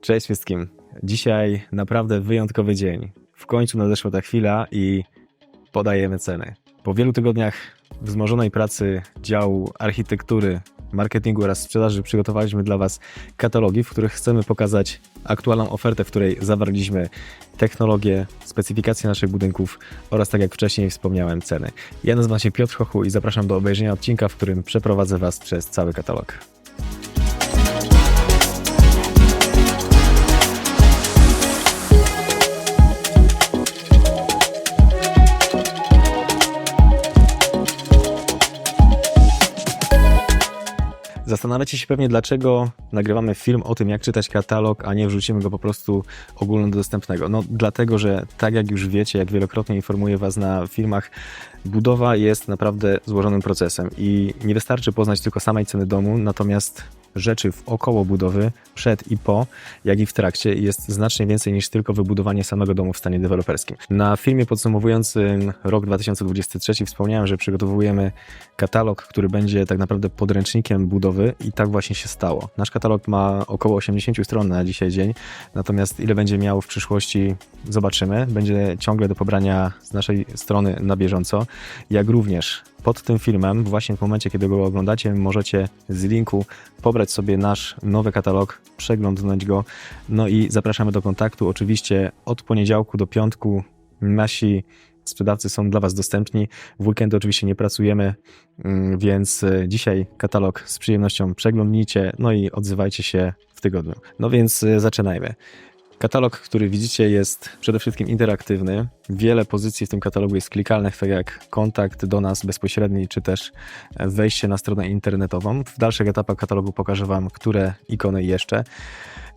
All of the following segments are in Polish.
Cześć wszystkim. Dzisiaj naprawdę wyjątkowy dzień. W końcu nadeszła ta chwila i podajemy ceny. Po wielu tygodniach wzmożonej pracy działu architektury, marketingu oraz sprzedaży przygotowaliśmy dla Was katalogi, w których chcemy pokazać aktualną ofertę, w której zawarliśmy technologię, specyfikacje naszych budynków oraz, tak jak wcześniej wspomniałem, ceny. Ja nazywam się Piotr Chochu i zapraszam do obejrzenia odcinka, w którym przeprowadzę Was przez cały katalog. Zastanawiacie się pewnie, dlaczego nagrywamy film o tym, jak czytać katalog, a nie wrzucimy go po prostu ogólnodostępnego. No dlatego, że tak jak już wiecie, jak wielokrotnie informuję Was na filmach, budowa jest naprawdę złożonym procesem i nie wystarczy poznać tylko samej ceny domu, natomiast rzeczy w około budowy, przed i po, jak i w trakcie jest znacznie więcej niż tylko wybudowanie samego domu w stanie deweloperskim. Na filmie podsumowującym rok 2023 wspomniałem, że przygotowujemy katalog, który będzie tak naprawdę podręcznikiem budowy i tak właśnie się stało. Nasz katalog ma około 80 stron na dzisiaj dzień, natomiast ile będzie miał w przyszłości zobaczymy. Będzie ciągle do pobrania z naszej strony na bieżąco, jak również pod tym filmem, właśnie w momencie, kiedy go oglądacie, możecie z linku pobrać sobie nasz nowy katalog, przeglądnąć go. No i zapraszamy do kontaktu. Oczywiście od poniedziałku do piątku nasi sprzedawcy są dla Was dostępni. W weekendy oczywiście nie pracujemy, mm, więc e, dzisiaj katalog z przyjemnością przeglądnijcie, no i odzywajcie się w tygodniu. No więc e, zaczynajmy. Katalog, który widzicie, jest przede wszystkim interaktywny. Wiele pozycji w tym katalogu jest klikalnych, tak jak kontakt do nas bezpośredni, czy też wejście na stronę internetową. W dalszych etapach katalogu pokażę Wam, które ikony jeszcze.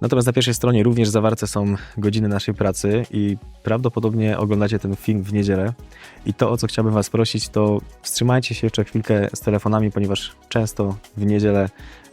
Natomiast na pierwszej stronie również zawarte są godziny naszej pracy i prawdopodobnie oglądacie ten film w niedzielę. I to, o co chciałbym Was prosić, to wstrzymajcie się jeszcze chwilkę z telefonami, ponieważ często w niedzielę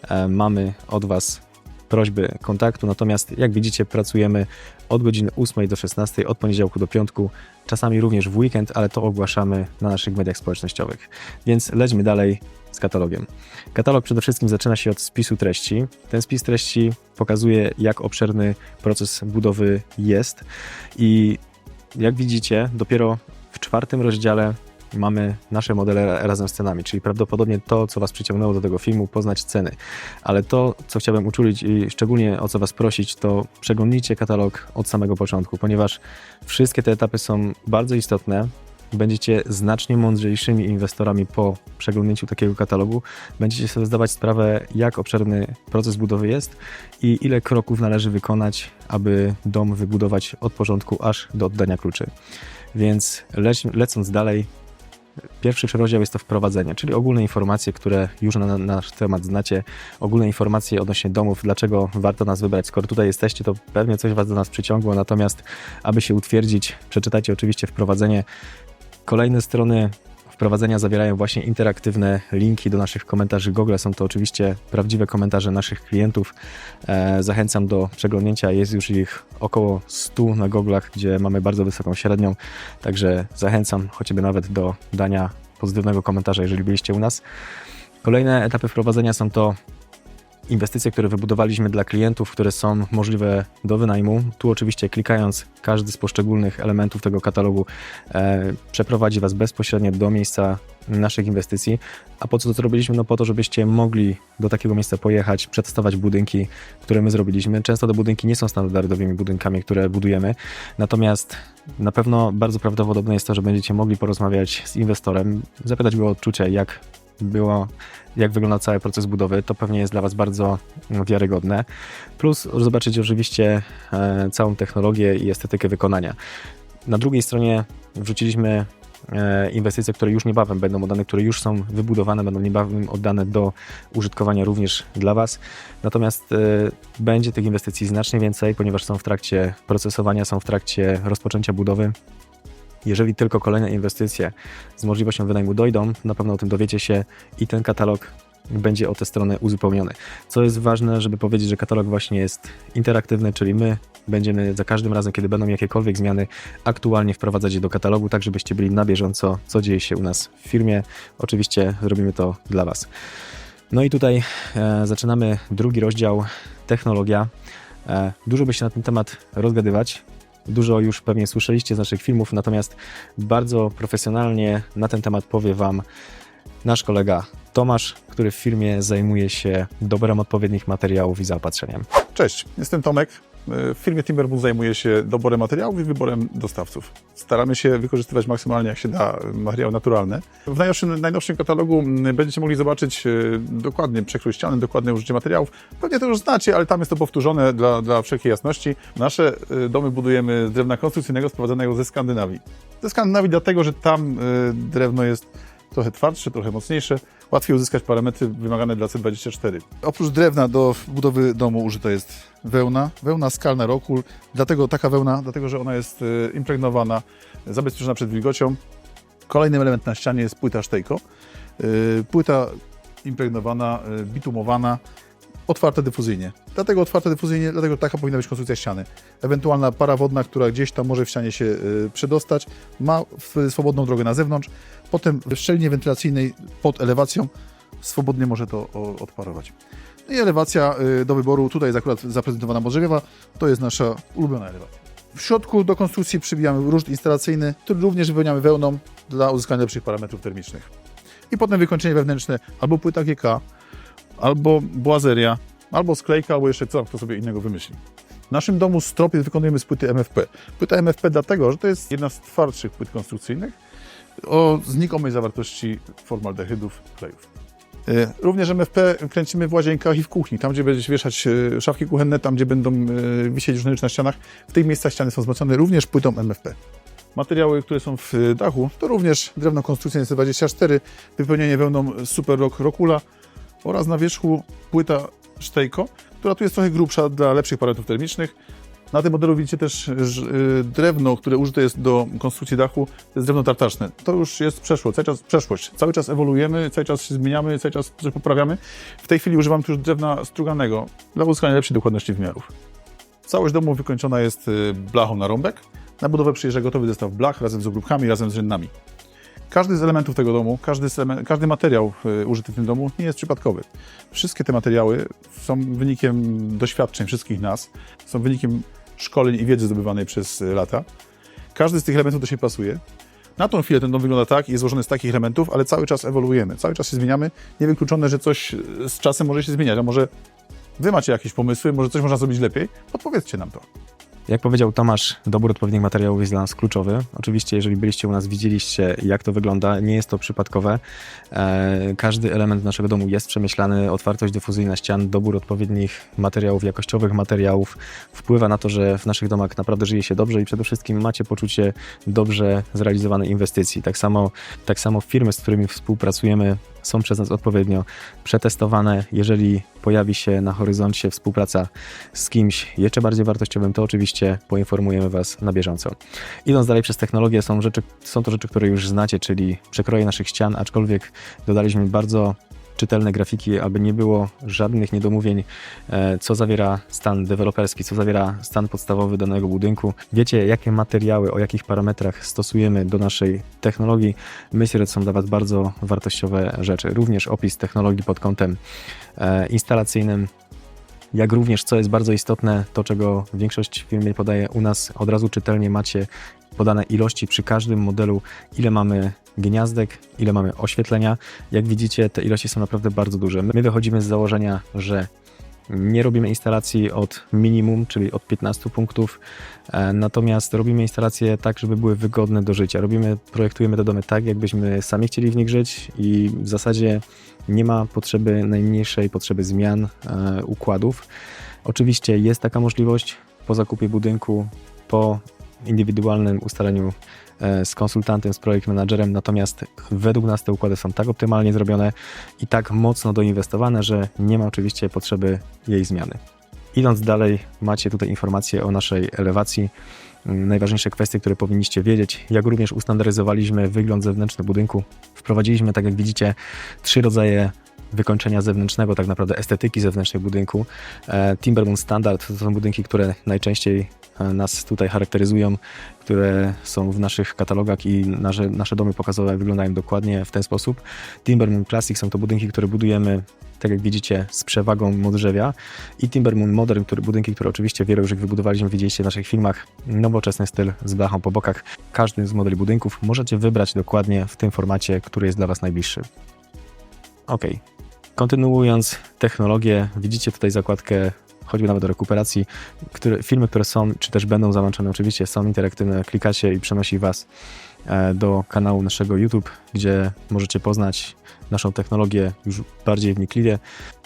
e, mamy od Was prośby kontaktu. Natomiast jak widzicie, pracujemy od godziny 8 do 16, od poniedziałku do piątku, czasami również w weekend, ale to ogłaszamy na naszych mediach społecznościowych. Więc lećmy dalej z katalogiem. Katalog przede wszystkim zaczyna się od spisu treści. Ten spis treści pokazuje, jak obszerny proces budowy jest i jak widzicie, dopiero w czwartym rozdziale mamy nasze modele razem z cenami, czyli prawdopodobnie to, co Was przyciągnęło do tego filmu, poznać ceny. Ale to, co chciałbym uczulić i szczególnie o co Was prosić, to przeglądnijcie katalog od samego początku, ponieważ wszystkie te etapy są bardzo istotne. Będziecie znacznie mądrzejszymi inwestorami po przeglądnięciu takiego katalogu. Będziecie sobie zdawać sprawę, jak obszerny proces budowy jest i ile kroków należy wykonać, aby dom wybudować od porządku aż do oddania kluczy. Więc lec lecąc dalej, Pierwszy rozdział jest to wprowadzenie, czyli ogólne informacje, które już na, na nasz temat znacie, ogólne informacje odnośnie domów, dlaczego warto nas wybrać. Skoro tutaj jesteście, to pewnie coś Was do nas przyciągło, natomiast aby się utwierdzić, przeczytajcie oczywiście wprowadzenie. Kolejne strony wprowadzenia zawierają właśnie interaktywne linki do naszych komentarzy Google. Są to oczywiście prawdziwe komentarze naszych klientów. E, zachęcam do przeglądnięcia. Jest już ich około 100 na Google'ach, gdzie mamy bardzo wysoką średnią. Także zachęcam chociażby nawet do dania pozytywnego komentarza, jeżeli byliście u nas. Kolejne etapy wprowadzenia są to inwestycje, które wybudowaliśmy dla klientów, które są możliwe do wynajmu. Tu oczywiście klikając każdy z poszczególnych elementów tego katalogu e, przeprowadzi Was bezpośrednio do miejsca naszych inwestycji. A po co to zrobiliśmy? No po to, żebyście mogli do takiego miejsca pojechać, przetestować budynki, które my zrobiliśmy. Często te budynki nie są standardowymi budynkami, które budujemy, natomiast na pewno bardzo prawdopodobne jest to, że będziecie mogli porozmawiać z inwestorem, zapytać go o odczucia, jak było, jak wygląda cały proces budowy, to pewnie jest dla Was bardzo wiarygodne. Plus zobaczyć oczywiście e, całą technologię i estetykę wykonania. Na drugiej stronie wrzuciliśmy e, inwestycje, które już niebawem będą oddane, które już są wybudowane, będą niebawem oddane do użytkowania również dla Was. Natomiast e, będzie tych inwestycji znacznie więcej, ponieważ są w trakcie procesowania, są w trakcie rozpoczęcia budowy. Jeżeli tylko kolejne inwestycje z możliwością wynajmu dojdą, na pewno o tym dowiecie się i ten katalog będzie o tę stronę uzupełniony. Co jest ważne, żeby powiedzieć, że katalog właśnie jest interaktywny, czyli my będziemy za każdym razem, kiedy będą jakiekolwiek zmiany, aktualnie wprowadzać je do katalogu, tak żebyście byli na bieżąco, co dzieje się u nas w firmie. Oczywiście zrobimy to dla Was. No i tutaj e, zaczynamy drugi rozdział technologia. E, Dużo by się na ten temat rozgadywać. Dużo już pewnie słyszeliście z naszych filmów, natomiast bardzo profesjonalnie na ten temat powie Wam nasz kolega Tomasz, który w firmie zajmuje się dobrem odpowiednich materiałów i zaopatrzeniem. Cześć, jestem Tomek. W firmie Timberwood zajmuję się doborem materiałów i wyborem dostawców. Staramy się wykorzystywać maksymalnie jak się da materiały naturalne. W najnowszym, najnowszym katalogu mm, będziecie mogli zobaczyć e, dokładnie przekrój ściany, dokładne użycie materiałów. Pewnie to już znacie, ale tam jest to powtórzone dla, dla wszelkiej jasności. Nasze e, domy budujemy z drewna konstrukcyjnego sprowadzanego ze Skandynawii. Ze Skandynawii dlatego, że tam e, drewno jest trochę twardsze, trochę mocniejsze, łatwiej uzyskać parametry wymagane dla C24. Oprócz drewna do budowy domu użyta jest wełna, wełna skalna Rockwool, dlatego taka wełna, dlatego że ona jest e, impregnowana, zabezpieczona przed wilgocią. Kolejnym elementem na ścianie jest płyta Sztejko. E, Płyta impregnowana, e, bitumowana, otwarte dyfuzyjnie. Dlatego otwarte dyfuzyjnie, dlatego taka powinna być konstrukcja ściany. Ewentualna para wodna, która gdzieś tam może w ścianie się y, przedostać, ma swobodną drogę na zewnątrz, potem w szczelinie wentylacyjnej pod elewacją swobodnie może to odparować. No I elewacja y, do wyboru, tutaj jest akurat zaprezentowana Modrzewiewa, to jest nasza ulubiona elewacja. W środku do konstrukcji przybijamy ruszt instalacyjny, który również wypełniamy wełną dla uzyskania lepszych parametrów termicznych. I potem wykończenie wewnętrzne, albo płyta GK, albo błazeria, albo sklejka, albo jeszcze co kto sobie innego wymyśli. W naszym domu stropiec wykonujemy z płyty MFP. Płyta MFP dlatego, że to jest jedna z twardszych płyt konstrukcyjnych o znikomej zawartości formaldehydów, klejów. E, Również MFP kręcimy w łazienkach i w kuchni, tam gdzie będziecie wieszać e, szafki kuchenne, tam gdzie będą e, wisieć różne rzeczy na ścianach. W tych miejscach ściany są wzmocnione również płytą MFP. Materiały, które są w dachu, to również drewno konstrukcyjne C24, wypełnienie wełną Super Rock Rockula oraz na wierzchu płyta Sztejko, która tu jest trochę grubsza dla lepszych parametrów termicznych. Na tym modelu widzicie też y, drewno, które użyte jest do konstrukcji dachu, to jest drewno tartaczne. To już jest przeszło, cały czas, przeszłość. Cały czas ewoluujemy, cały czas się zmieniamy, cały czas coś poprawiamy. W tej chwili używam tu już drewna struganego dla uzyskania lepszej dokładności wymiarów. Całość domu wykończona jest y, blachą na rąbek. Na budowę przyjeżdża gotowy zestaw blach razem z ogróbkami, razem z rynnami. Każdy z elementów tego domu, każdy, każdy materiał y, użyty w tym domu nie jest przypadkowy. Wszystkie te materiały są wynikiem doświadczeń wszystkich nas, są wynikiem szkoleń i wiedzy zdobywanej przez y, lata. Każdy z tych elementów do siebie pasuje. Na tą chwilę ten dom wygląda tak, jest złożony z takich elementów, ale cały czas ewoluujemy, cały czas się zmieniamy. Niewykluczone, że coś y, z czasem może się zmieniać, a może wy macie jakieś pomysły, może coś można zrobić lepiej? Podpowiedzcie nam to. Jak powiedział Tomasz, dobór odpowiednich materiałów jest dla nas kluczowy. Oczywiście, jeżeli byliście u nas, widzieliście, jak to wygląda. Nie jest to przypadkowe. E, każdy element naszego domu jest przemyślany. Otwartość dyfuzyjna ścian, dobór odpowiednich materiałów, jakościowych materiałów wpływa na to, że w naszych domach naprawdę żyje się dobrze i przede wszystkim macie poczucie dobrze zrealizowanej inwestycji. Tak samo, tak samo firmy, z którymi współpracujemy, są przez nas odpowiednio przetestowane. Jeżeli pojawi się na horyzoncie współpraca z kimś jeszcze bardziej wartościowym, to oczywiście poinformujemy Was na bieżąco. Idąc dalej przez technologię, są, rzeczy, są to rzeczy, które już znacie, czyli przekroje naszych ścian, aczkolwiek dodaliśmy bardzo czytelne grafiki, aby nie było żadnych niedomówień, e, co zawiera stan deweloperski, co zawiera stan podstawowy danego budynku. Wiecie, jakie materiały, o jakich parametrach stosujemy do naszej technologii. Myślę, że to są dla Was bardzo wartościowe rzeczy. Również opis technologii pod kątem e, instalacyjnym, jak również, co jest bardzo istotne, to czego większość firm nie podaje u nas, od razu czytelnie macie podane ilości przy każdym modelu, ile mamy gniazdek, ile mamy oświetlenia. Jak widzicie, te ilości są naprawdę bardzo duże. My wychodzimy z założenia, że nie robimy instalacji od minimum, czyli od 15 punktów, e, natomiast robimy instalacje tak, żeby były wygodne do życia. Robimy, projektujemy te domy tak, jakbyśmy sami chcieli w nich żyć i w zasadzie nie ma potrzeby, najmniejszej potrzeby zmian e, układów. Oczywiście jest taka możliwość po zakupie budynku, po indywidualnym ustaleniu e, z konsultantem, z projekt managerem, natomiast według nas te układy są tak optymalnie zrobione i tak mocno doinwestowane, że nie ma oczywiście potrzeby jej zmiany. Idąc dalej, macie tutaj informacje o naszej elewacji, mm, najważniejsze kwestie, które powinniście wiedzieć, jak również ustandaryzowaliśmy wygląd zewnętrzny budynku. Wprowadziliśmy, tak jak widzicie, trzy rodzaje wykończenia zewnętrznego, tak naprawdę estetyki zewnętrznej budynku. E, Timbermoon Standard to są budynki, które najczęściej e, nas tutaj charakteryzują, które są w naszych katalogach i nasze, nasze domy pokazowe wyglądają dokładnie w ten sposób. Timbermoon Classic są to budynki, które budujemy tak jak widzicie, z przewagą modrzewia i Timbermoon Modern, który, budynki, które oczywiście wiele już wybudowaliśmy, widzieliście w naszych filmach, nowoczesny styl z blachą po bokach. Każdy z modeli budynków możecie wybrać dokładnie w tym formacie, który jest dla Was najbliższy. Ok. Kontynuując technologię, widzicie tutaj zakładkę choćby nawet do rekuperacji. Które, filmy, które są, czy też będą załączone, oczywiście są interaktywne, klikacie i przenosi Was e, do kanału naszego YouTube, gdzie możecie poznać naszą technologię już bardziej wnikliwie.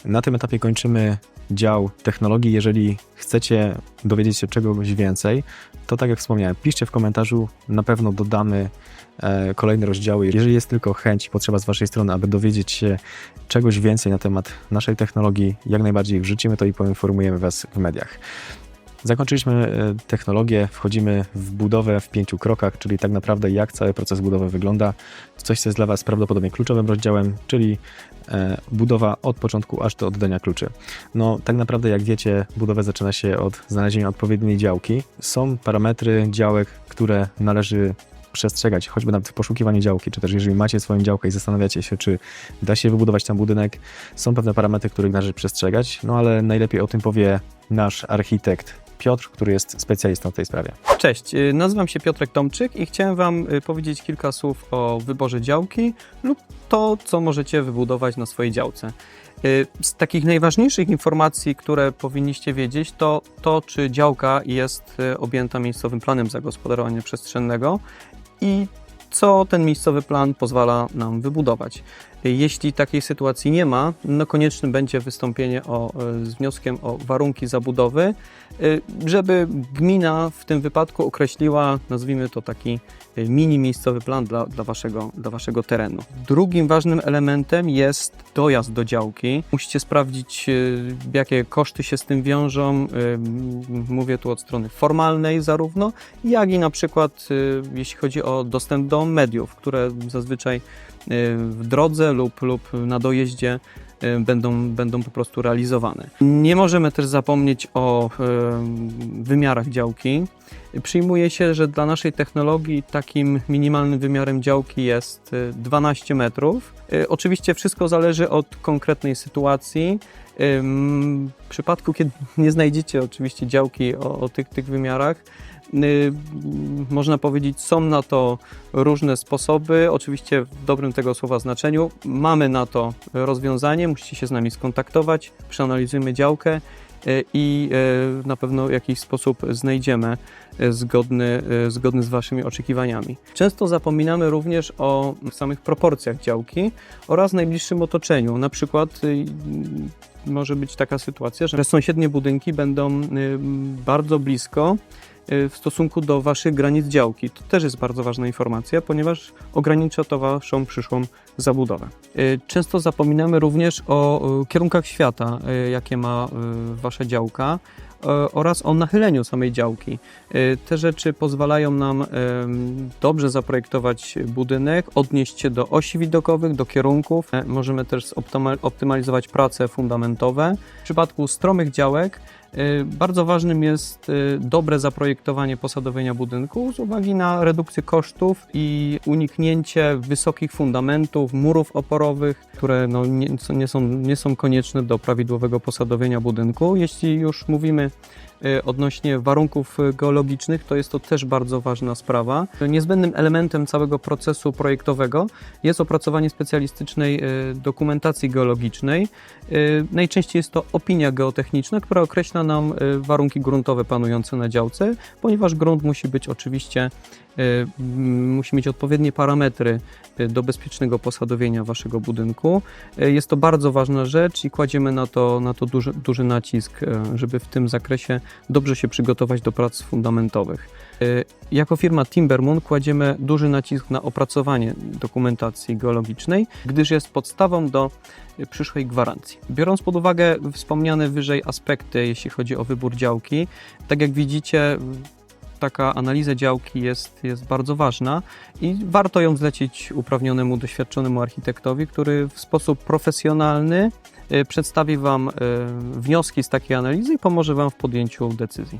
Na tym etapie kończymy dział technologii. Jeżeli chcecie dowiedzieć się czegoś więcej, to tak jak wspomniałem, piszcie w komentarzu, na pewno dodamy e, kolejne rozdziały. Jeżeli jest tylko chęć i potrzeba z Waszej strony, aby dowiedzieć się czegoś więcej na temat naszej technologii, jak najbardziej wrzucimy to i poinformujemy Was w mediach. Zakończyliśmy e, technologię, wchodzimy w budowę w pięciu krokach, czyli tak naprawdę jak cały proces budowy wygląda. Coś, co jest dla Was prawdopodobnie kluczowym rozdziałem, czyli e, budowa od początku aż do oddania kluczy. No, tak naprawdę, jak wiecie, budowa zaczyna się od znalezienia odpowiedniej działki. Są parametry działek, które należy przestrzegać, choćby nawet w poszukiwaniu działki, czy też jeżeli macie swoją działkę i zastanawiacie się, czy da się wybudować tam budynek, są pewne parametry, których należy przestrzegać, no ale najlepiej o tym powie nasz architekt Piotr, który jest specjalistą w tej sprawie. Cześć, y, nazywam się Piotrek Tomczyk i chciałem Wam y, powiedzieć kilka słów o wyborze działki lub to, co możecie wybudować na swojej działce. Y, Z takich najważniejszych informacji, które powinniście wiedzieć, to to, czy działka jest objęta miejscowym planem zagospodarowania przestrzennego i co ten miejscowy plan pozwala nam wybudować. Jeśli takiej sytuacji nie ma, no koniecznym będzie wystąpienie o, y, z wnioskiem o warunki zabudowy, y, żeby gmina w tym wypadku określiła, nazwijmy to taki y, mini miejscowy plan dla, dla, waszego, dla waszego terenu. Drugim ważnym elementem jest dojazd do działki. Musicie sprawdzić, jakie koszty się z tym wiążą. Mówię tu od strony formalnej zarówno, jak i na przykład jeśli chodzi o dostęp do mediów, które zazwyczaj w drodze lub, lub na dojeździe y, będą, będą po prostu realizowane. Nie możemy też zapomnieć o y, wymiarach działki. Przyjmuje się, że dla naszej technologii takim minimalnym wymiarem działki jest y, 12 metrów. Y, Oczywiście wszystko zależy od konkretnej sytuacji. W przypadku, kiedy nie znajdziecie oczywiście działki o, o tych, tych wymiarach, y, można powiedzieć, są na to różne sposoby. Oczywiście w dobrym tego słowa znaczeniu. Mamy na to rozwiązanie, musicie się z nami skontaktować, przeanalizujemy działkę y, i y, na pewno w jakiś sposób znajdziemy y, zgodny, y, zgodny z Waszymi oczekiwaniami. Często zapominamy również o samych proporcjach działki oraz najbliższym otoczeniu. Na przykład y, może być taka sytuacja, że sąsiednie budynki będą y, bardzo blisko y, w stosunku do Waszych granic działki. To też jest bardzo ważna informacja, ponieważ ogranicza to Waszą przyszłą zabudowę. Y, Często zapominamy również o y, kierunkach świata, y, jakie ma y, Wasza działka y, oraz o nachyleniu samej działki. Y, Te rzeczy pozwalają nam dobrze zaprojektować budynek, odnieść się do osi widokowych, do kierunków. Możemy też optymalizować prace fundamentowe. W przypadku stromych działek y, bardzo ważnym jest y, dobre zaprojektowanie posadowienia budynku z uwagi na redukcję kosztów i uniknięcie wysokich fundamentów, murów oporowych, które no, nie, nie, są, nie są konieczne do prawidłowego posadowienia budynku. Jeśli już mówimy y, odnośnie warunków y, geologicznych, to jest to też bardzo ważna sprawa. Niezbędnym elementem całego procesu projektowego jest opracowanie specjalistycznej y, dokumentacji geologicznej. Y, Najczęściej jest to opinia geotechniczna, która określa nam y, warunki gruntowe panujące na działce, ponieważ grunt musi być oczywiście y, musi mieć odpowiednie parametry y, do bezpiecznego posadowienia waszego budynku. Y, Jest to bardzo ważna rzecz i kładziemy na to, na to duży, duży nacisk, y, żeby w tym zakresie dobrze się przygotować do prac fundamentowych. Jako firma Timbermoon kładziemy duży nacisk na opracowanie dokumentacji geologicznej, gdyż jest podstawą do przyszłej gwarancji. Biorąc pod uwagę wspomniane wyżej aspekty, jeśli chodzi o wybór działki, tak jak widzicie, taka analiza działki jest, jest bardzo ważna i warto ją zlecić uprawnionemu, doświadczonemu architektowi, który w sposób profesjonalny y, przedstawi Wam y, wnioski z takiej analizy i pomoże Wam w podjęciu decyzji.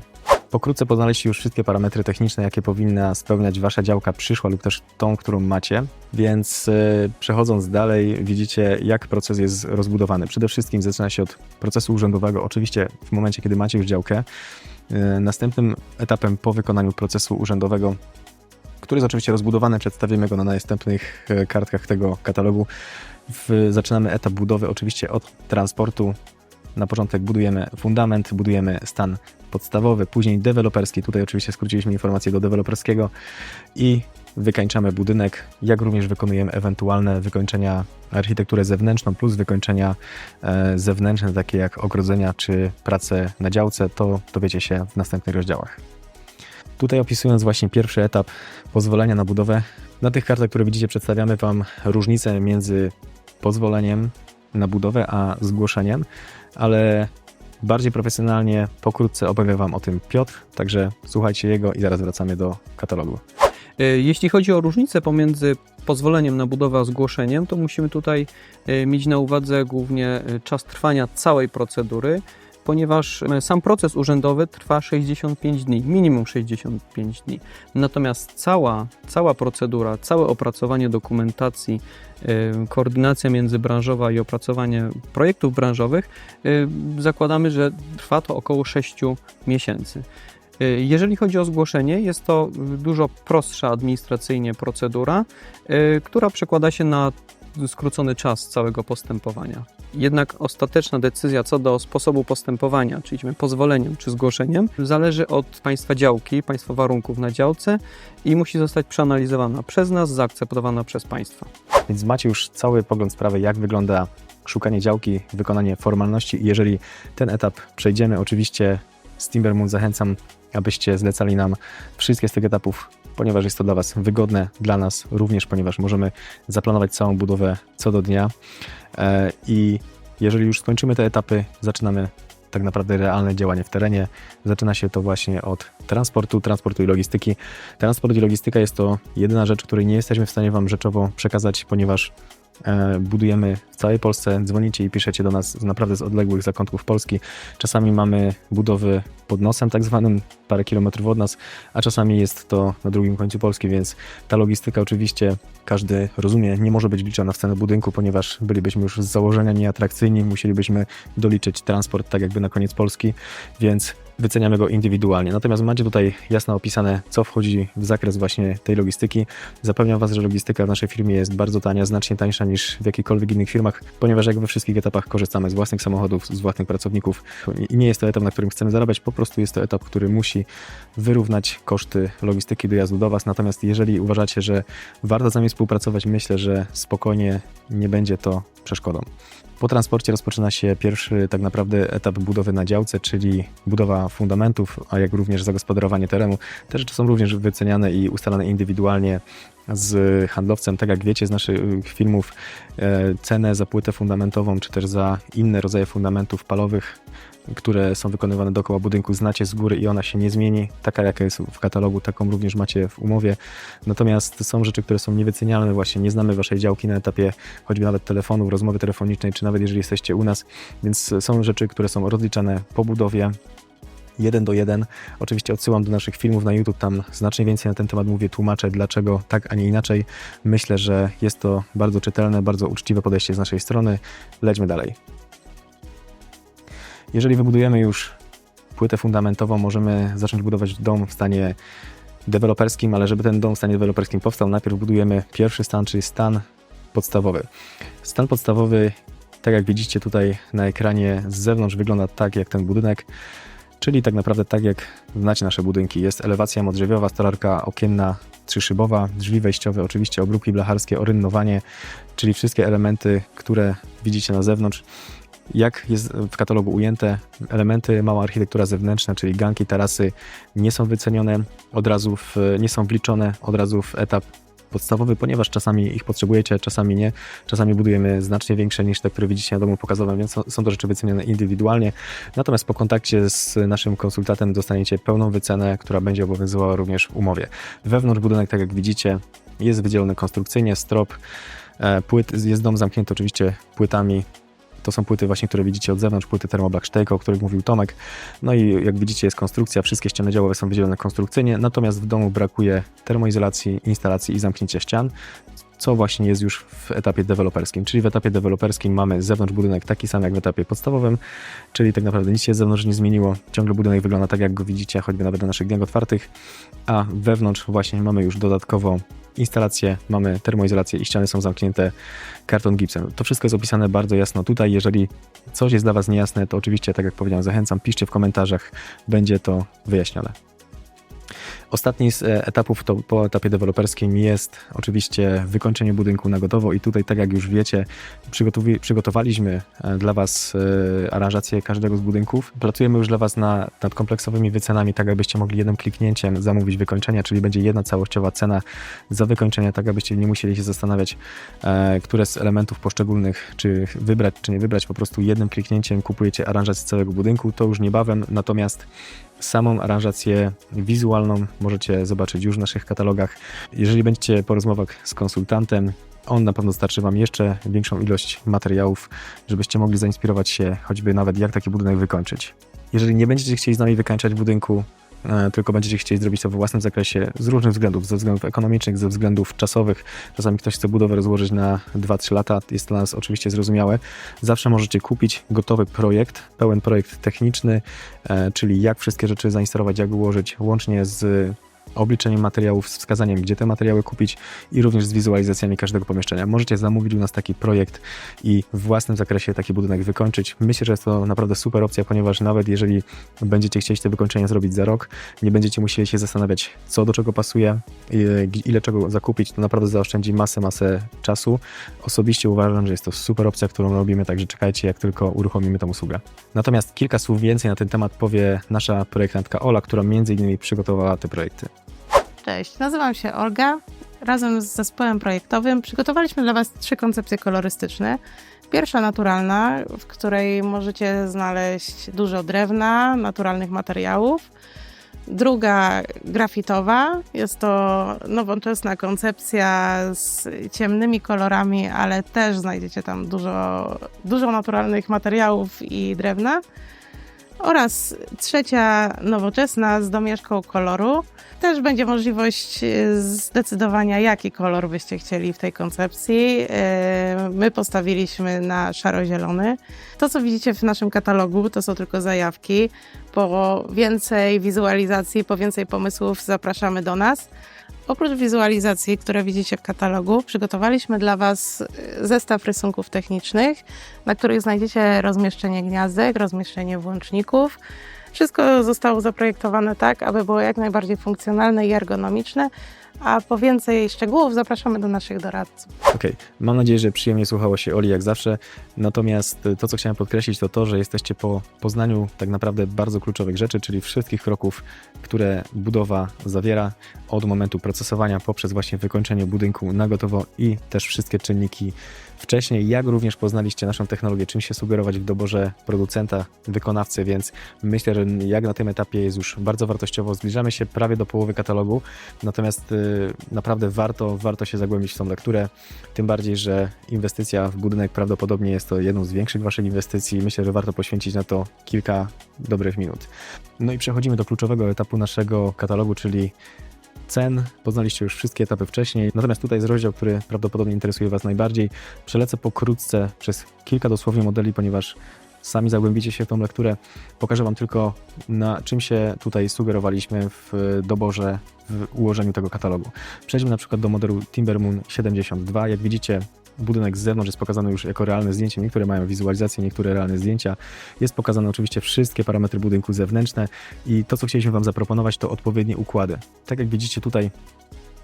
Pokrótce poznaliście już wszystkie parametry techniczne, jakie powinna spełniać wasza działka przyszła lub też tą, którą macie, więc e, przechodząc dalej widzicie, jak proces jest rozbudowany. Przede wszystkim zaczyna się od procesu urzędowego, oczywiście w momencie, kiedy macie już działkę. E, Następnym etapem po wykonaniu procesu urzędowego, który jest oczywiście rozbudowany, przedstawimy go na następnych e, kartkach tego katalogu. W, zaczynamy etap budowy oczywiście od transportu. Na początek budujemy fundament, budujemy stan podstawowy, później deweloperski. Tutaj oczywiście skróciliśmy informację do deweloperskiego i wykańczamy budynek, jak również wykonujemy ewentualne wykończenia, architekturę zewnętrzną plus wykończenia e, zewnętrzne, takie jak ogrodzenia czy prace na działce. To dowiecie się w następnych rozdziałach. Tutaj opisując właśnie pierwszy etap pozwolenia na budowę, na tych kartach, które widzicie, przedstawiamy Wam różnicę między pozwoleniem na budowę a zgłoszeniem, ale bardziej profesjonalnie pokrótce opowie Wam o tym Piotr, także słuchajcie jego i zaraz wracamy do katalogu. Y, Jeśli chodzi o różnicę pomiędzy pozwoleniem na budowę a zgłoszeniem, to musimy tutaj y, mieć na uwadze głównie y, czas trwania całej procedury, ponieważ sam proces urzędowy trwa 65 dni, minimum 65 dni. Natomiast cała, cała procedura, całe opracowanie dokumentacji, koordynacja międzybranżowa i opracowanie projektów branżowych, zakładamy, że trwa to około 6 miesięcy. Y, Jeżeli chodzi o zgłoszenie, jest to dużo prostsza administracyjnie procedura, y, która przekłada się na skrócony czas całego postępowania. Jednak ostateczna decyzja co do sposobu postępowania, czyli pozwoleniem czy zgłoszeniem, zależy od państwa działki, państwa warunków na działce i musi zostać przeanalizowana przez nas, zaakceptowana przez państwa. Więc macie już cały pogląd sprawy, jak wygląda szukanie działki, wykonanie formalności. Jeżeli ten etap przejdziemy, oczywiście z Timbermoon zachęcam, abyście zlecali nam wszystkie z tych etapów, ponieważ jest to dla Was wygodne, dla nas również, ponieważ możemy zaplanować całą budowę co do dnia. E, I jeżeli już skończymy te etapy, zaczynamy tak naprawdę realne działanie w terenie. Zaczyna się to właśnie od transportu, transportu i logistyki. Transport i logistyka jest to jedyna rzecz, której nie jesteśmy w stanie Wam rzeczowo przekazać, ponieważ budujemy w całej Polsce, dzwonicie i piszecie do nas naprawdę z odległych zakątków Polski. Czasami mamy budowy pod nosem, tak zwanym, parę kilometrów od nas, a czasami jest to na drugim końcu Polski, więc ta logistyka oczywiście każdy rozumie, nie może być wliczana w cenę budynku, ponieważ bylibyśmy już z założenia nieatrakcyjni, musielibyśmy doliczyć transport tak jakby na koniec Polski, więc wyceniamy go indywidualnie. Natomiast macie tutaj jasno opisane, co wchodzi w zakres właśnie tej logistyki. Zapewniam Was, że logistyka w naszej firmie jest bardzo tania, znacznie tańsza niż w jakichkolwiek innych firmach, ponieważ jak we wszystkich etapach korzystamy z własnych samochodów, z własnych pracowników i nie jest to etap, na którym chcemy zarabiać, po prostu jest to etap, który musi wyrównać koszty logistyki dojazdu do Was. Natomiast jeżeli uważacie, że warto z nami współpracować, myślę, że spokojnie nie będzie to przeszkodą. Po transporcie rozpoczyna się pierwszy tak naprawdę etap budowy na działce, czyli budowa fundamentów, a jak również zagospodarowanie terenu. Te rzeczy są również wyceniane i ustalane indywidualnie z handlowcem. Tak jak wiecie z naszych filmów, e, cenę za płytę fundamentową, czy też za inne rodzaje fundamentów palowych, które są wykonywane dookoła budynku, znacie z góry i ona się nie zmieni. Taka jaka jest w katalogu, taką również macie w umowie. Natomiast są rzeczy, które są niewycenialne, właśnie nie znamy waszej działki na etapie choćby nawet telefonów, rozmowy telefonicznej, czy nawet jeżeli jesteście u nas, więc są rzeczy, które są rozliczane po budowie, jeden do jeden. Oczywiście odsyłam do naszych filmów na YouTube, tam znacznie więcej na ten temat mówię, tłumaczę dlaczego tak, a nie inaczej. Myślę, że jest to bardzo czytelne, bardzo uczciwe podejście z naszej strony. Lećmy dalej. Jeżeli wybudujemy już płytę fundamentową, możemy zacząć budować dom w stanie deweloperskim, ale żeby ten dom w stanie deweloperskim powstał, najpierw budujemy pierwszy stan, czyli stan podstawowy. Stan podstawowy, tak jak widzicie tutaj na ekranie z zewnątrz, wygląda tak jak ten budynek, czyli tak naprawdę tak jak znacie nasze budynki. Jest elewacja modrzewiowa, stolarka okienna trzyszybowa, drzwi wejściowe, oczywiście obróbki blacharskie, orynnowanie, czyli wszystkie elementy, które widzicie na zewnątrz. Jak jest w katalogu ujęte, elementy mała architektura zewnętrzna, czyli ganki, tarasy nie są wycenione od razu, w, nie są wliczone od razu w etap podstawowy, ponieważ czasami ich potrzebujecie, czasami nie. Czasami budujemy znacznie większe niż te, które widzicie na domu pokazowym, więc są, to rzeczy wycenione indywidualnie. Natomiast po kontakcie z naszym konsultantem dostaniecie pełną wycenę, która będzie obowiązywała również w umowie. Wewnątrz budynek, tak jak widzicie, jest wydzielony konstrukcyjnie, strop, e, płyt, jest dom zamknięty oczywiście płytami. To są płyty właśnie, które widzicie od zewnątrz, płyty Thermoblack Stейko, o których mówił Tomek. No i jak widzicie jest konstrukcja, wszystkie ściany działowe są wydzielone konstrukcyjnie, natomiast w domu brakuje termoizolacji, instalacji i zamknięcia ścian, co właśnie jest już w etapie deweloperskim. Czyli w etapie deweloperskim mamy zewnątrz budynek taki sam jak w etapie podstawowym, czyli tak naprawdę nic się z zewnątrz nie zmieniło. Ciągle budynek wygląda tak, jak go widzicie, choćby nawet na naszych dniach otwartych, a wewnątrz właśnie mamy już dodatkowo instalację, mamy termoizolację i ściany są zamknięte karton gipsem. To wszystko jest opisane bardzo jasno tutaj. Jeżeli coś jest dla Was niejasne, to oczywiście, tak jak powiedziałem, zachęcam, piszcie w komentarzach, będzie to wyjaśnione. Ostatni z e, etapów to po etapie deweloperskim jest oczywiście wykończenie budynku na gotowo i tutaj, tak jak już wiecie, przygotowaliśmy e, dla Was e, aranżację każdego z budynków. Pracujemy już dla Was na, nad kompleksowymi wycenami, tak abyście mogli jednym kliknięciem zamówić wykończenia, czyli będzie jedna całościowa cena za wykończenie, tak abyście nie musieli się zastanawiać, które z elementów poszczególnych, czy wybrać, czy nie wybrać, po prostu jednym kliknięciem kupujecie aranżację całego budynku, to już niebawem, natomiast samą aranżację wizualną możecie zobaczyć już w naszych katalogach. Jeżeli będziecie po rozmowach z konsultantem, on na pewno dostarczy Wam jeszcze większą ilość materiałów, żebyście mogli zainspirować się choćby nawet jak taki budynek wykończyć. Jeżeli nie będziecie chcieli z nami wykańczać budynku, tylko będziecie chcieli zrobić to we własnym zakresie z różnych względów, ze względów ekonomicznych, ze względów czasowych. Czasami ktoś chce budowę rozłożyć na 2-3 lata, jest dla nas oczywiście zrozumiałe. Zawsze możecie kupić gotowy projekt, pełen projekt techniczny, e, czyli jak wszystkie rzeczy zainstalować, jak ułożyć, łącznie z obliczeniem materiałów, z wskazaniem, gdzie te materiały kupić i również z wizualizacjami każdego pomieszczenia. Możecie zamówić u nas taki projekt i w własnym zakresie taki budynek wykończyć. Myślę, że jest to naprawdę super opcja, ponieważ nawet jeżeli będziecie chcieli te wykończenia zrobić za rok, nie będziecie musieli się zastanawiać, co do czego pasuje, ile czego zakupić, to naprawdę zaoszczędzi masę, masę czasu. Osobiście uważam, że jest to super opcja, którą robimy, także czekajcie, jak tylko uruchomimy tę usługę. Natomiast kilka słów więcej na ten temat powie nasza projektantka Ola, która między innymi przygotowała te projekty. Cześć, nazywam się Olga. Razem z zespołem projektowym przygotowaliśmy dla Was trzy koncepcje kolorystyczne. Pierwsza naturalna, w której możecie znaleźć dużo drewna, naturalnych materiałów. Druga grafitowa, jest to nowoczesna koncepcja z ciemnymi kolorami, ale też znajdziecie tam dużo, dużo naturalnych materiałów i drewna. Oraz trzecia nowoczesna z domieszką koloru. Też będzie możliwość e, zdecydowania, jaki kolor byście chcieli w tej koncepcji. E, My postawiliśmy na szaro-zielony. To, co widzicie w naszym katalogu, to są tylko zajawki. Po więcej wizualizacji, po więcej pomysłów zapraszamy do nas. Oprócz wizualizacji, które widzicie w katalogu, przygotowaliśmy dla Was e, zestaw rysunków technicznych, na których znajdziecie rozmieszczenie gniazdek, rozmieszczenie włączników. Wszystko zostało zaprojektowane tak, aby było jak najbardziej funkcjonalne i ergonomiczne. A po więcej szczegółów zapraszamy do naszych doradców. Okej, mam nadzieję, że przyjemnie słuchało się Oli jak zawsze. Natomiast y, to, co chciałem podkreślić, to to, że jesteście po poznaniu tak naprawdę bardzo kluczowych rzeczy, czyli wszystkich kroków, które budowa zawiera, od momentu procesowania poprzez właśnie wykończenie budynku na gotowo i też wszystkie czynniki wcześniej, jak również poznaliście naszą technologię, czym się sugerować w doborze producenta, wykonawcy, więc myślę, że jak na tym etapie jest już bardzo wartościowo. Zbliżamy się prawie do połowy katalogu, natomiast y, naprawdę warto, warto się zagłębić w tą lekturę, tym bardziej, że inwestycja w budynek prawdopodobnie jest to jedną z większych Waszych inwestycji. Myślę, że warto poświęcić na to kilka dobrych minut. No i przechodzimy do kluczowego etapu naszego katalogu, czyli cen. Poznaliście już wszystkie etapy wcześniej, natomiast tutaj jest rozdział, który prawdopodobnie interesuje Was najbardziej. Przelecę pokrótce przez kilka dosłownie modeli, ponieważ sami zagłębicie się w tą lekturę. Pokażę Wam tylko, na czym się tutaj sugerowaliśmy w doborze, w ułożeniu tego katalogu. Przejdźmy na przykład do modelu Timbermoon 72. Jak widzicie, budynek z zewnątrz jest pokazany już jako realne zdjęcie. Niektóre mają wizualizację, niektóre realne zdjęcia. Jest pokazane oczywiście wszystkie parametry budynku zewnętrzne i to, co chcieliśmy Wam zaproponować, to odpowiednie układy. Tak jak widzicie tutaj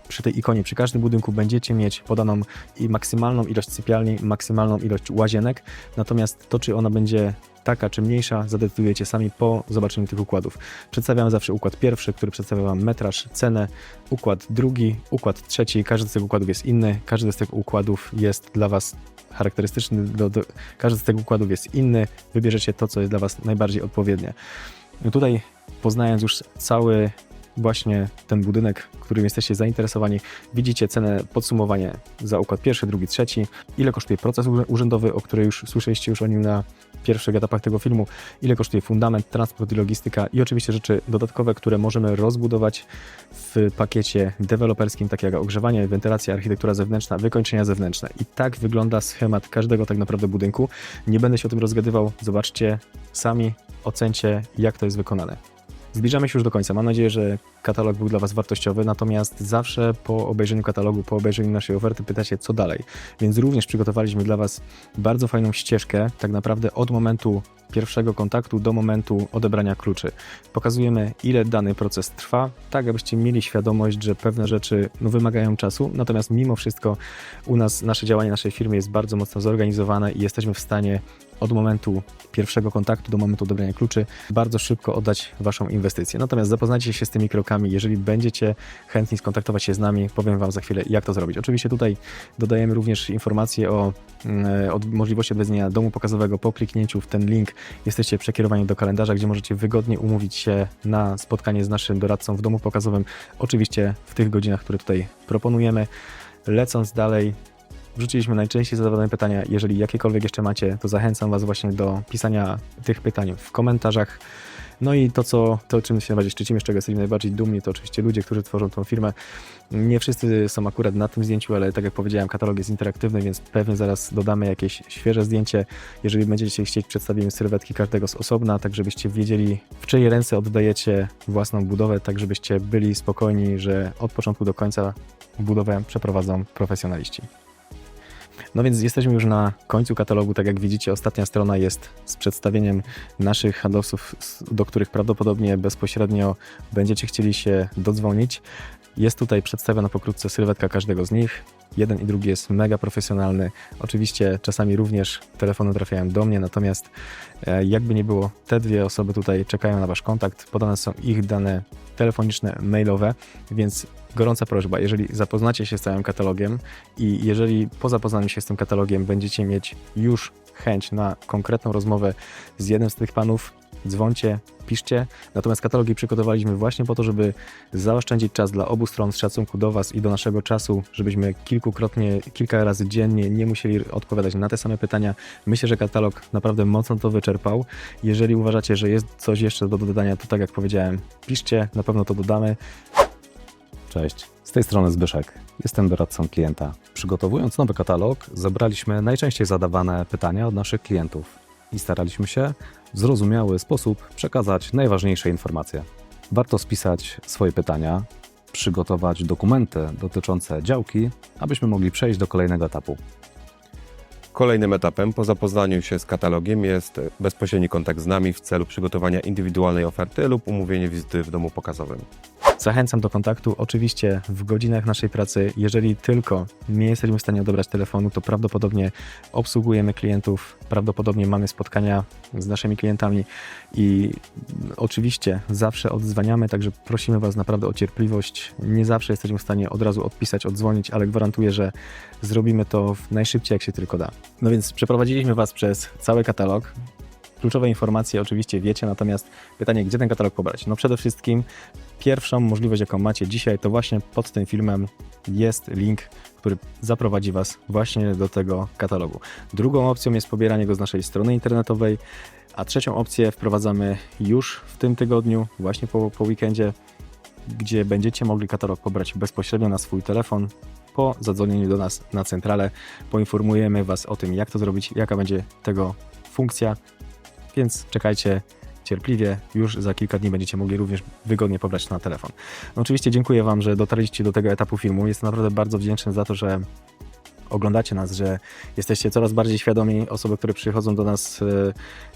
przy tej ikonie, przy każdym budynku będziecie mieć podaną i maksymalną ilość sypialni, maksymalną ilość łazienek, natomiast to, czy ona będzie taka czy mniejsza, zadecydujecie sami po zobaczeniu tych układów. Przedstawiamy zawsze układ pierwszy, który przedstawia Wam metraż, cenę, układ drugi, układ trzeci, każdy z tych układów jest inny, każdy z tych układów jest dla Was charakterystyczny, do, do, każdy z tych układów jest inny, wybierzecie to, co jest dla Was najbardziej odpowiednie. No tutaj poznając już cały właśnie ten budynek, którym jesteście zainteresowani, widzicie cenę, podsumowanie za układ pierwszy, drugi, trzeci, ile kosztuje proces urzędowy, o którym już słyszeliście już o nim na pierwszych etapach tego filmu, ile kosztuje fundament, transport i logistyka i oczywiście rzeczy dodatkowe, które możemy rozbudować w pakiecie deweloperskim, takie jak ogrzewanie, wentylacja, architektura zewnętrzna, wykończenia zewnętrzne. I tak wygląda schemat każdego tak naprawdę budynku. Nie będę się o tym rozgadywał, zobaczcie sami, ocencie jak to jest wykonane. Zbliżamy się już do końca. Mam nadzieję, że katalog był dla Was wartościowy, natomiast zawsze po obejrzeniu katalogu, po obejrzeniu naszej oferty pytacie, co dalej. Więc również przygotowaliśmy dla Was bardzo fajną ścieżkę, tak naprawdę od momentu pierwszego kontaktu do momentu odebrania kluczy. Pokazujemy, ile dany proces trwa, tak abyście mieli świadomość, że pewne rzeczy no, wymagają czasu, natomiast mimo wszystko u nas, nasze działanie naszej firmy jest bardzo mocno zorganizowane i jesteśmy w stanie od momentu pierwszego kontaktu do momentu odebrania kluczy bardzo szybko oddać Waszą inwestycję. Natomiast zapoznajcie się z tymi krokami. Jeżeli będziecie chętni skontaktować się z nami, powiem Wam za chwilę, jak to zrobić. Oczywiście tutaj dodajemy również informacje o, mm, o możliwości odwiedzenia domu pokazowego. Po kliknięciu w ten link jesteście przekierowani do kalendarza, gdzie możecie wygodnie umówić się na spotkanie z naszym doradcą w domu pokazowym. Oczywiście w tych godzinach, które tutaj proponujemy. Lecąc dalej, Wrzuciliśmy najczęściej zadawane pytania. Jeżeli jakiekolwiek jeszcze macie, to zachęcam Was właśnie do pisania tych pytań w komentarzach. No i to, co, to czym się najbardziej szczycimy, z czego jesteśmy najbardziej dumni, to oczywiście ludzie, którzy tworzą tą firmę. Nie wszyscy są akurat na tym zdjęciu, ale tak jak powiedziałem, katalog jest interaktywny, więc pewnie zaraz dodamy jakieś świeże zdjęcie. Jeżeli będziecie chcieć, przedstawimy sylwetki każdego z osobna, tak żebyście wiedzieli, w czyje ręce oddajecie własną budowę, tak żebyście byli spokojni, że od początku do końca budowę przeprowadzą profesjonaliści. No więc jesteśmy już na końcu katalogu. Tak jak widzicie, ostatnia strona jest z przedstawieniem naszych handlowców, do których prawdopodobnie bezpośrednio będziecie chcieli się dodzwonić. Jest tutaj przedstawiona pokrótce sylwetka każdego z nich. Jeden i drugi jest mega profesjonalny. Oczywiście czasami również telefony trafiają do mnie, natomiast e, jakby nie było, te dwie osoby tutaj czekają na Wasz kontakt. Podane są ich dane telefoniczne, mailowe, więc gorąca prośba, jeżeli zapoznacie się z całym katalogiem i jeżeli po zapoznaniu się z tym katalogiem będziecie mieć już chęć na konkretną rozmowę z jednym z tych panów, dzwońcie, piszcie. Natomiast katalogi przygotowaliśmy właśnie po to, żeby zaoszczędzić czas dla obu stron z szacunku do Was i do naszego czasu, żebyśmy kilkukrotnie, kilka razy dziennie nie musieli odpowiadać na te same pytania. Myślę, że katalog naprawdę mocno to wyczerpał. Jeżeli uważacie, że jest coś jeszcze do dodania, to tak jak powiedziałem, piszcie, na pewno to dodamy. Cześć, z tej strony Zbyszek. Jestem doradcą klienta. Przygotowując nowy katalog, zebraliśmy najczęściej zadawane pytania od naszych klientów i staraliśmy się w zrozumiały sposób przekazać najważniejsze informacje. Warto spisać swoje pytania, przygotować dokumenty dotyczące działki, abyśmy mogli przejść do kolejnego etapu. Kolejnym etapem po zapoznaniu się z katalogiem jest bezpośredni kontakt z nami w celu przygotowania indywidualnej oferty lub umówienie wizyty w domu pokazowym. Zachęcam do kontaktu. Oczywiście w godzinach naszej pracy, jeżeli tylko nie jesteśmy w stanie odebrać telefonu, to prawdopodobnie obsługujemy klientów, prawdopodobnie mamy spotkania z naszymi klientami i oczywiście zawsze odzwaniamy, także prosimy Was naprawdę o cierpliwość. Nie zawsze jesteśmy w stanie od razu odpisać, odzwonić, ale gwarantuję, że zrobimy to najszybciej jak się tylko da. No więc przeprowadziliśmy Was przez cały katalog. Kluczowe informacje oczywiście wiecie, natomiast pytanie, gdzie ten katalog pobrać? No przede wszystkim pierwszą możliwość, jaką macie dzisiaj, to właśnie pod tym filmem jest link, który zaprowadzi Was właśnie do tego katalogu. Drugą opcją jest pobieranie go z naszej strony internetowej, a trzecią opcję wprowadzamy już w tym tygodniu, właśnie po, po weekendzie, gdzie będziecie mogli katalog pobrać bezpośrednio na swój telefon. Po zadzwonieniu do nas na centralę poinformujemy Was o tym, jak to zrobić, jaka będzie tego funkcja, więc czekajcie cierpliwie. Już za kilka dni będziecie mogli również wygodnie pobrać na telefon. No oczywiście dziękuję Wam, że dotarliście do tego etapu filmu. Jestem naprawdę bardzo wdzięczny za to, że oglądacie nas, że jesteście coraz bardziej świadomi. Osoby, które przychodzą do nas, e,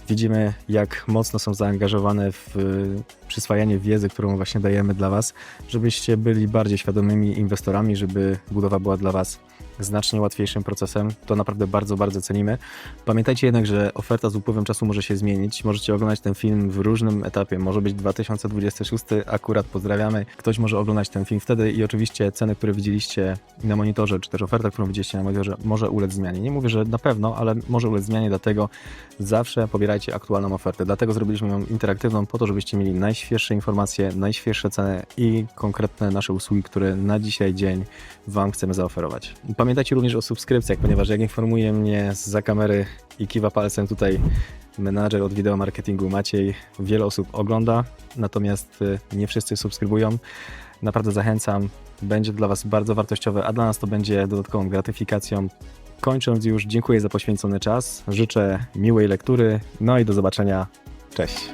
Widzimy, jak mocno są zaangażowane w y, przyswajanie wiedzy, którą właśnie dajemy dla Was, żebyście byli bardziej świadomymi inwestorami, żeby budowa była dla Was znacznie łatwiejszym procesem. To naprawdę bardzo, bardzo cenimy. Pamiętajcie jednak, że oferta z upływem czasu może się zmienić. Możecie oglądać ten film w różnym etapie. Może być 2026, akurat pozdrawiamy. Ktoś może oglądać ten film wtedy i oczywiście ceny, które widzieliście na monitorze, czy też oferta, którą widzieliście na monitorze, może ulec zmianie. Nie mówię, że na pewno, ale może ulec zmianie, dlatego zawsze pobierajcie aktualną ofertę. Dlatego zrobiliśmy ją interaktywną, po to, żebyście mieli najświeższe informacje, najświeższe ceny i konkretne nasze usługi, które na dzisiaj dzień Wam chcemy zaoferować. Pamiętajcie również o subskrypcjach, ponieważ jak informuje mnie za kamery i kiwa palcem tutaj menadżer od wideo marketingu Maciej, wiele osób ogląda, natomiast y, nie wszyscy subskrybują. Naprawdę zachęcam, będzie dla Was bardzo wartościowe, a dla nas to będzie dodatkową gratyfikacją. Kończąc już, dziękuję za poświęcony czas, życzę miłej lektury, no i do zobaczenia. Cześć!